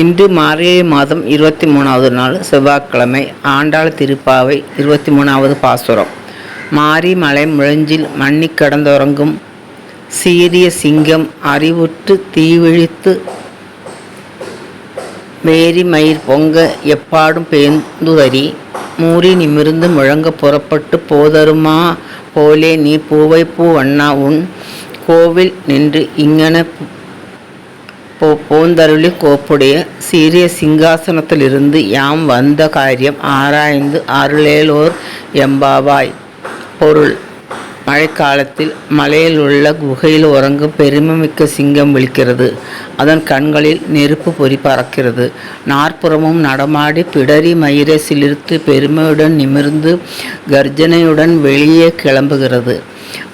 இன்று மார்கழி மாதம் இருபத்தி மூணாவது நாள் செவ்வாய்க்கிழமை ஆண்டாள் திருப்பாவை இருபத்தி மூணாவது பாசுரம். மாரி மலை முழஞ்சில் மண்ணி கடந்துறங்கும் சீரிய சிங்கம் அறிவுற்று தீவிழித்து வேரி மயிர் பொங்க எப்பாடும் பேந்துதறி மூறி நிமிர்ந்து முழங்க புறப்பட்டு போதருமா போலே நீ பூவை பூ வண்ணா உன் கோவில் நின்று இங்கன போ போந்தருளி கோப்புடைய சீரிய சிங்காசனத்திலிருந்து யாம் வந்த காரியம் ஆராய்ந்து அருளேலோர் எம்பாவாய். பொருள். மழைக்காலத்தில் மலையில் உள்ள குகையில் உறங்கும் பெருமைமிக்க சிங்கம் விழிக்கிறது. அதன் கண்களில் நெருப்பு பொறி பறக்கிறது. நாற்புறமும் நடமாடி பிடரி மயிரை சிலிர்த்து பெருமையுடன் நிமிர்ந்து கர்ஜனையுடன் வெளியே கிளம்புகிறது.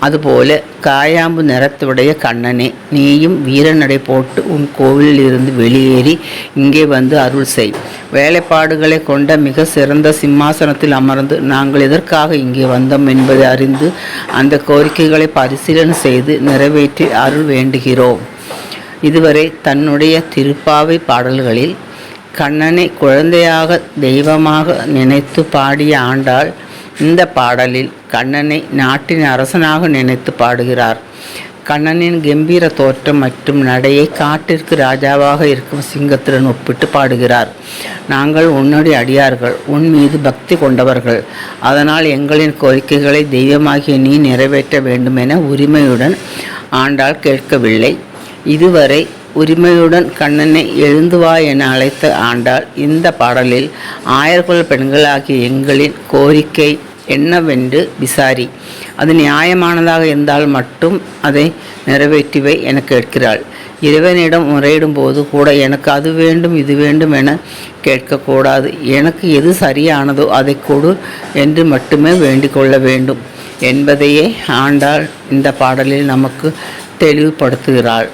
அதுபோல காயாம்பு நிறத்துடைய கண்ணனே நீயும் வீரநடை போட்டு உன் கோவிலில் இருந்து வெளியேறி இங்கே வந்து அருள் செய். வேலைப்பாடுகளை கொண்ட மிக சிறந்த சிம்மாசனத்தில் அமர்ந்து நாங்கள் எதற்காக இங்கே வந்தோம் என்பதை அறிந்து அந்த கோரிக்கைகளை பரிசீலனை செய்து நிறைவேற்றி அருள் வேண்டுகிறோம். இதுவரை தன்னுடைய திருப்பாவை பாடல்களில் கண்ணனை குழந்தையாக தெய்வமாக நினைத்து பாடிய ஆண்டாள் இந்த பாடலில் கண்ணனை நாட்டின் அரசனாக நினைத்து பாடுகிறார். கண்ணனின் கம்பீர தோற்றம் மற்றும் நடையை காட்டிற்கு ராஜாவாக இருக்கும் சிங்கத்துடன் ஒப்பிட்டு பாடுகிறார். நாங்கள் உன்னுடைய அடியார்கள் உன் மீது பக்தி கொண்டவர்கள். அதனால் எங்களின் கோரிக்கைகளை தெய்வமாகிய நீ நிறைவேற்ற வேண்டும் என உரிமையுடன் ஆண்டாள் கேட்கவில்லை. இதுவரை உரிமையுடன் கண்ணனை எழுந்து வா என அழைத்த ஆண்டாள் இந்த பாடலில் ஆயர்குல பெண்களாகிய எங்களின் கோரிக்கை என்னவென்று விசாரி. அது நியாயமானதாக இருந்தால் மட்டும் அதை நிறைவேற்றிவை என கேட்கிறாள். இறைவனிடம் முறையிடும் போது கூட எனக்கு அது வேண்டும் இது வேண்டும் என கேட்கக்கூடாது. எனக்கு எது சரியானதோ அதை கொடு என்று மட்டுமே வேண்டிக் கொள்ள வேண்டும். என்பதையே ஆண்டாள் இந்த பாடலில் நமக்கு தெளிவுபடுத்துகிறாள்.